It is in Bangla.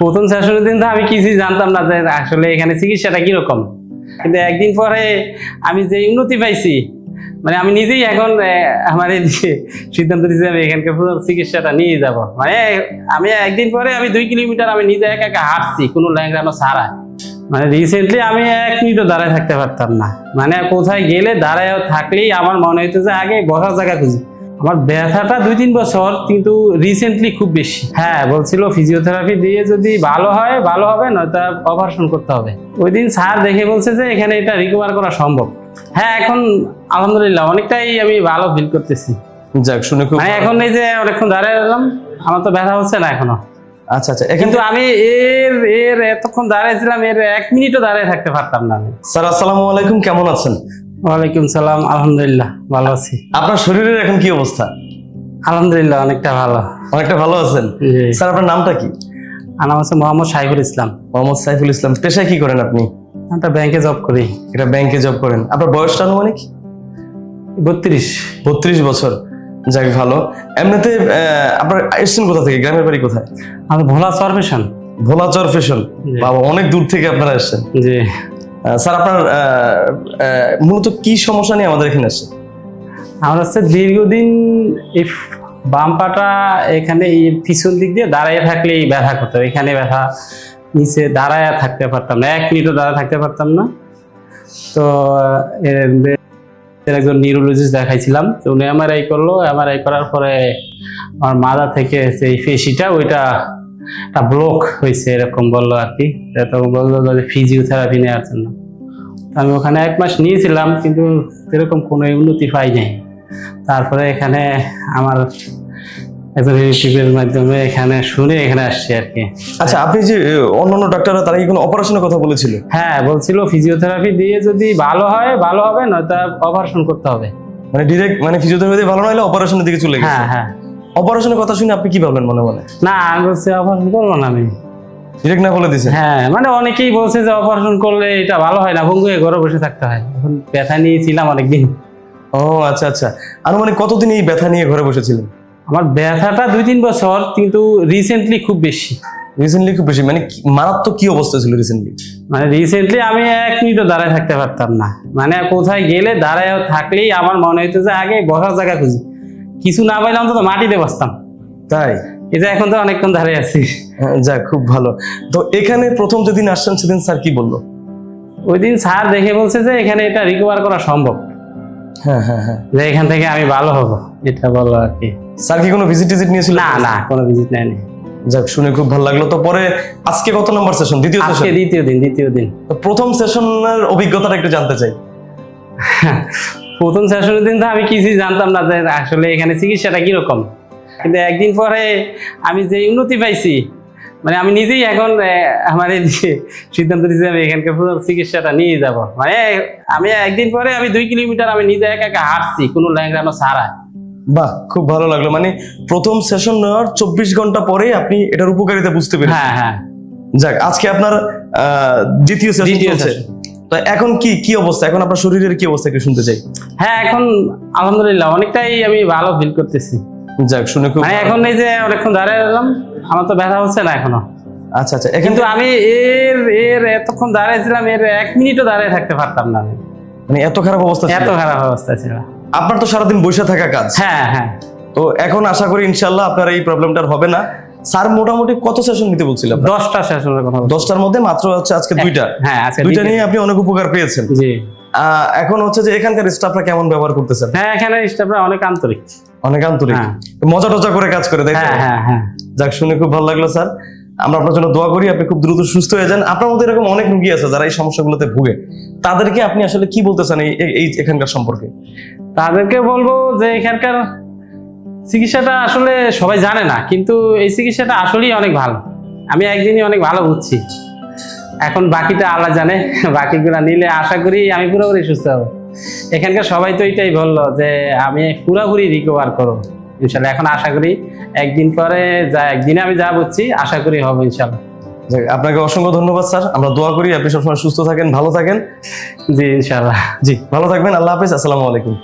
প্রথম সেশনের দিন তো আমি কিছুই জানতাম না যে আসলে এখানে চিকিৎসাটা কীরকম। কিন্তু একদিন পরে আমি যে উন্নতি পাইছি মানে আমি নিজেই এখন আমার সিদ্ধান্ত নিয়েছি আমি এখানকার পুরো চিকিৎসাটা নিয়ে যাব। মানে আমি একদিন পরে আমি দুই কিলোমিটার আমি নিজে একা একা হাঁটছি, কোনো ল্যাংড়ানো ছাড়া মানে রিসেন্টলি আমি এক মিনিটও দাঁড়ায় থাকতে পারতাম না। মানে কোথায় গেলে দাঁড়ায় থাকলেই আমার মনে হইতো যে আগে বসার জায়গা খুঁজি। আমার ব্যথাটা দুই তিন বছর কিন্তু রিসেন্টলি খুব বেশি। হ্যাঁ বলছিল ফিজিওথেরাপি দিয়ে যদি ভালো হয় ভালো হবে নয়তো অপারেশন করতে হবে। ওই দিন স্যার দেখে বলছে যে এখানে এটা রিকভার করা সম্ভব। হ্যাঁ এখন আলহামদুলিল্লাহ অনেকটাই আমি ভালো ফিল করতেছি। যাক শুনে খুব মানে এখন এই যে অনেকক্ষণ দাঁড়িয়ে এলাম আমার তো ব্যথা হচ্ছে না এখনও। আচ্ছা আচ্ছা কিন্তু আমি এর এর এতক্ষণ দাঁড়িয়েছিলাম এর এক মিনিটও দাঁড়িয়ে থাকতে পারতাম না আমি। স্যার আসসালামু আলাইকুম কেমন আছেন? ওয়ালাইকুম সালাম আলহামদুলিল্লাহ ভালো আছি। আপনার শরীরের এখন কি অবস্থা? আলহামদুলিল্লাহ অনেকটা ভালো। অনেকটা ভালো আছেন? স্যার আপনার নামটা কি? আমার হচ্ছে মোহাম্মদ সাইফুল ইসলাম। মোহাম্মদ সাইফুল ইসলাম পেশায় কি করেন আপনি? একটা ব্যাংকে জব করি। এটা ব্যাংকে জব করেন। আপনার বয়সটা আনুমানিক? বত্রিশ। বত্রিশ বছর। যাক ভালো। এমনিতে আপনার এসছেন কোথা থেকে? গ্রামের বাড়ি কোথায়? আমার ভোলা সরফেশন ভোলাচর ফেশন বাবা অনেক দূর থেকে আপনারা এসছেন। জি। স্যার, আপনার মূলত কি সমস্যা নিয়ে আমাদের এখানে আসছে আমার হচ্ছে দীর্ঘদিন এই বাম পাটা এখানে এই পিছন দিক দিয়ে দাঁড়াইয়ে থাকলেই ব্যথা করতো। এখানে ব্যথা, নিচে দাঁড়ায় থাকতে পারতাম না, এক মিনিটও দাঁড়ায় থাকতে পারতাম না। তো একজন নিউরোলজিস্ট দেখাইছিলাম, তো উনি এমআরআই করল। এমআরআই করার পরে আমার মাথা থেকে সেই পেশিটা, ওইটা একটা ব্লক হয়েছে এরকম বলল আর কি। বলল যে ফিজিওথেরাপি নেওয়ার জন্য। তো আমি ওখানে এক মাস নিয়েছিলাম কিন্তু এরকম কোনো উন্নতি পাই নাই। তারপরে এখানে আমার একজন রিলেটিভের মাধ্যমে এখানে শুনে এখানে আসছি আর কি। আচ্ছা আপনি যে অন্যান্য ডাক্তাররা তারা কি কোনো অপারেশনের কথা বলেছিল? হ্যাঁ বলছিল ফিজিওথেরাপি দিয়ে যদি ভালো হয় ভালো হবে নয়তো অপারেশন করতে হবে। মানে ডিরেক্ট মানে ফিজিওথেরাপি ভালো না হলে অপারেশনের দিকে চলে গেছে? হ্যাঁ হ্যাঁ। অপারেশনের কথা শুনে আপনি কি ভাবলেন মনে মনে? না আমি বলছি অপারেশন করব না আমি। ডিরেক্ট না বলে দিয়েছেন হ্যাঁ মানে অনেকেই বলছে যে অপারেশন করলে এটা ভালো হয় না ভঙ্গু ঘরে বসে থাকতে হয়। এখন ব্যথা অনেকদিন। ও আচ্ছা আচ্ছা। আনুমানিক কতদিন এই ব্যথা নিয়ে ঘরে বসেছিলেন? আমার ব্যথাটা দুই তিন বছর কিন্তু রিসেন্টলি খুব বেশি। রিসেন্টলি খুব বেশি? মানে মারাত্মক কি অবস্থা ছিল রিসেন্টলি মানে রিসেন্টলি আমি এক মিনিটও দাঁড়ায় থাকতে পারতাম না। মানে কোথায় গেলে দাঁড়ায় থাকলেই আমার মনে হইতো যে আগে বসার জায়গা খুঁজি। কিছু না পাইলে অন্তত মাটিতে বসতাম। তাই? যে এখন তো অনেকক্ষণ দাঁড়িয়ে আছি। হ্যাঁ, যাক খুব ভালো। তো এখানে প্রথম যেদিন আসছেন সেদিন স্যার কি বলল? ওই দিন স্যার দেখে বলছে যে এখানে এটা রিকভার করা সম্ভব। হ্যাঁ হ্যাঁ হ্যাঁ। যে এখান থেকে আমি ভালো হব এটা বলল আর কি। স্যার কি কোনো ভিজিট টিজিট নিয়েছিল? না না কোনো ভিজিট নেয়নি। যাক শুনে খুব ভালো লাগল। তো পরে আজকে কত নম্বর সেশন দ্বিতীয় আজকে সেশন দ্বিতীয় দিন দ্বিতীয় দিন। তো প্রথম সেশনের অভিজ্ঞতাটা একটু জানতে চাই। প্রথম সেশনের দিন তো আমি কিছুই জানতাম না যে আসলে এখানে চিকিৎসাটা কীরকম। কিন্তু একদিন পরে আমি যে উন্নতি পাইছি মানে আমি নিজেই এখন আমার সিদ্ধান্ত নিয়েছি আমি এখানকার পুরো চিকিৎসাটা নিয়ে যাব। মানে আমি একদিন পরে আমি দুই কিলোমিটার আমি নিজে একা একা হাঁটছি কোনো ল্যাংড়ানো ছাড়া বাহ খুব ভালো লাগল। মানে প্রথম সেশন নেওয়ার চব্বিশ ঘণ্টা পরে আপনি এটার উপকারিতা বুঝতে পেরেছেন। হ্যাঁ হ্যাঁ। যাক আজকে আপনার আহ, দ্বিতীয় সেশন দ্বিতীয় চলছে। তো এখন কি কি অবস্থা? এখন আপনার শরীরের কি অবস্থা একটু শুনতে চাই। হ্যাঁ এখন আলহামদুলিল্লাহ অনেকটাই আমি ভালো ফিল করতেছি। যাক শুনে খুব মানে এখন এই যে অনেকক্ষণ দাঁড়িয়ে এলাম আমার তো ব্যথা হচ্ছে না এখনও। আচ্ছা আচ্ছা কিন্তু আমি এর এর এতক্ষণ দাঁড়িয়েছিলাম এর এক মিনিটও দাঁড়িয়ে থাকতে পারতাম না আমি। মানে এত খারাপ অবস্থা ছিল? এত খারাপ অবস্থা ছিল। আপনার তো সারাদিন বসে থাকা কাজ। হ্যাঁ হ্যাঁ। তো এখন আশা করি ইনশাল্লাহ আপনার এই প্রবলেমটা আর হবে না। স্যার মোটামুটি কত সেশন নিতে বলছিলাম দশটা সেশনের কথা। দশটার মধ্যে মাত্র হচ্ছে আজকে দুইটা। হ্যাঁ আজকে দুইটা নিয়ে আপনি অনেক উপকার পেয়েছেন। জি। এখন হচ্ছে যে এখানকার স্টাফরা কেমন ব্যবহার করতেছেন? হ্যাঁ এখানে স্টাফরা অনেক আন্তরিক। অনেক আন্তরিক। হ্যাঁ। মজা টজা করে কাজ করে তাই? হ্যাঁ হ্যাঁ হ্যাঁ। যাক শুনে খুব ভালো লাগল স্যার। আমরা আপনার জন্য দোয়া করি আপনি খুব দ্রুত সুস্থ হয়ে যান। আপনার মধ্যে এরকম অনেক রুগী আছে যারা এই সমস্যাগুলোতে ভুগে। তাদেরকে আপনি আসলে কি বলতে চান এই এখানকার সম্পর্কে? তাদেরকে বলব যে এখানকার চিকিৎসাটা আসলে সবাই জানে না কিন্তু এই চিকিৎসাটা আসলেই অনেক ভালো। আমি একদিনই অনেক ভালো বুঝছি। এখন বাকিটা আল্লাহ জানে বাকিগুলা নিলে আশা করি আমি পুরোপুরি সুস্থ হব। এখানকার সবাই তো এটাই বলল যে আমি পুরোপুরি রিকভার করব। ইনশাল্লাহ এখন আশা করি একদিন পরে যা একদিনে আমি যা বুঝছি আশা করি হব ইনশাল্লাহ। আপনাকে অসংখ্য ধন্যবাদ স্যার। আমরা দোয়া করি আপনি সবসময় সুস্থ থাকেন ভালো থাকেন। জি ইনশাল্লাহ। জি ভালো থাকবেন আল্লাহ হাফিজ আসসালামু আলাইকুম।